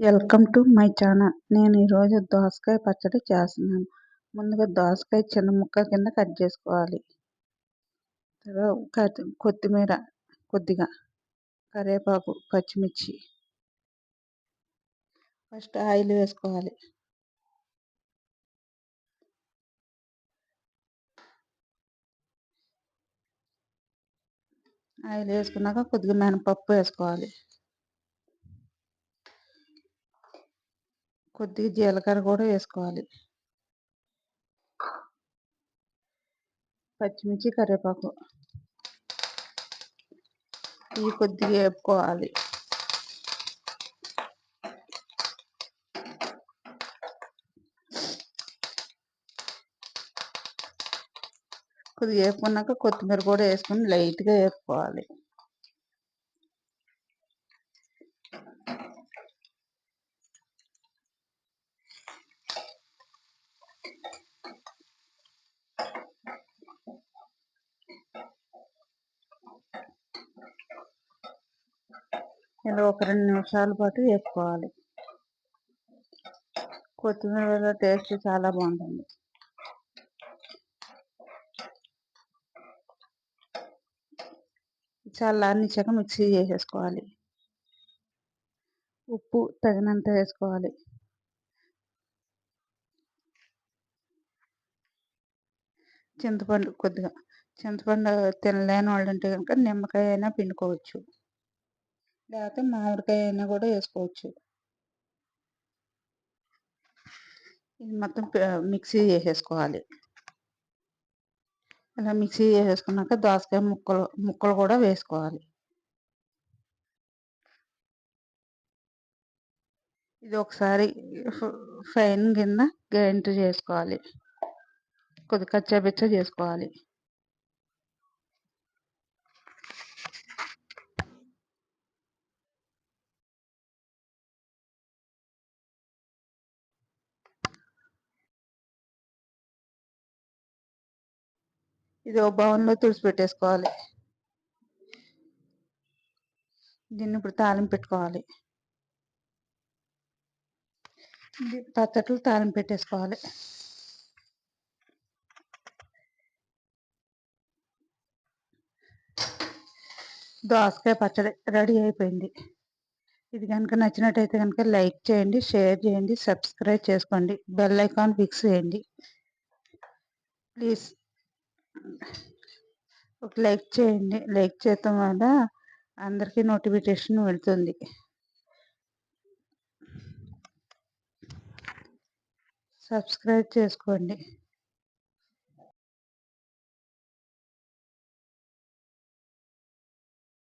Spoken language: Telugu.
Welcome to my channel. నేను ఈరోజు దోసకాయ పచ్చడి చేస్తున్నాను. ముందుగా దోసకాయ చిన్న ముక్క కింద కట్ చేసుకోవాలి. తర్వాత కొత్తిమీర కొద్దిగా కరివేపాకు పచ్చిమిర్చి. ఫస్ట్ ఆయిల్ వేసుకోవాలి. ఆయిల్ వేసుకున్నాక కొద్దిగా మినపప్పు వేసుకోవాలి. కొద్దిగా జీలకర్ర కూడా వేసుకోవాలి. పచ్చిమిర్చి కరివేపాకు. ఇవి కొద్దిగా వేపుకోవాలి. కొద్దిగా వేపుకున్నాక కొత్తిమీర కూడా వేసుకొని లైట్గా వేపుకోవాలి. ఇలా ఒక రెండు నిమిషాల పాటు వేసుకోవాలి. కొత్తిమీర వల్ల టేస్ట్ చాలా బాగుంటుంది. చల్లారనిచ్చాక మిక్సీ చేసేసుకోవాలి. ఉప్పు తగినంత వేసుకోవాలి. చింతపండు కొద్దిగా. చింతపండు తినలేని వాళ్ళు ఉంటే కనుక నిమ్మకాయ అయినా పిండుకోవచ్చు. లేకపోతే మామిడికాయ అయినా కూడా వేసుకోవచ్చు. ఇది మొత్తం మిక్సీ చేసేసుకోవాలి. ఇలా మిక్సీ చేసేసుకున్నాక దోసకాయ ముక్కలు ముక్కలు కూడా వేసుకోవాలి. ఇది ఒకసారి ఫైన్ కింద గ్రైండ్ చేసుకోవాలి. కొద్ది కచ్చాబిచ్చ చేసుకోవాలి. ఇది ఒక బౌన్లో తుడిచి పెట్టేసుకోవాలి. దీన్ని ఇప్పుడు తాలింపు పెట్టుకోవాలి. పచ్చట్లు తాలింపు పెట్టేసుకోవాలి. దోసకాయ పచ్చడి రెడీ అయిపోయింది. ఇది కనుక నచ్చినట్టయితే కనుక లైక్ చేయండి షేర్ చేయండి సబ్స్క్రైబ్ చేసుకోండి బెల్ ఐకాన్ ఫిక్స్ చేయండి. ప్లీజ్. ఒక లైక్ చేయండి. లైక్ చేయటం వల్ల అందరికీ నోటిఫికేషన్ వెళ్తుంది. సబ్స్క్రైబ్ చేసుకోండి.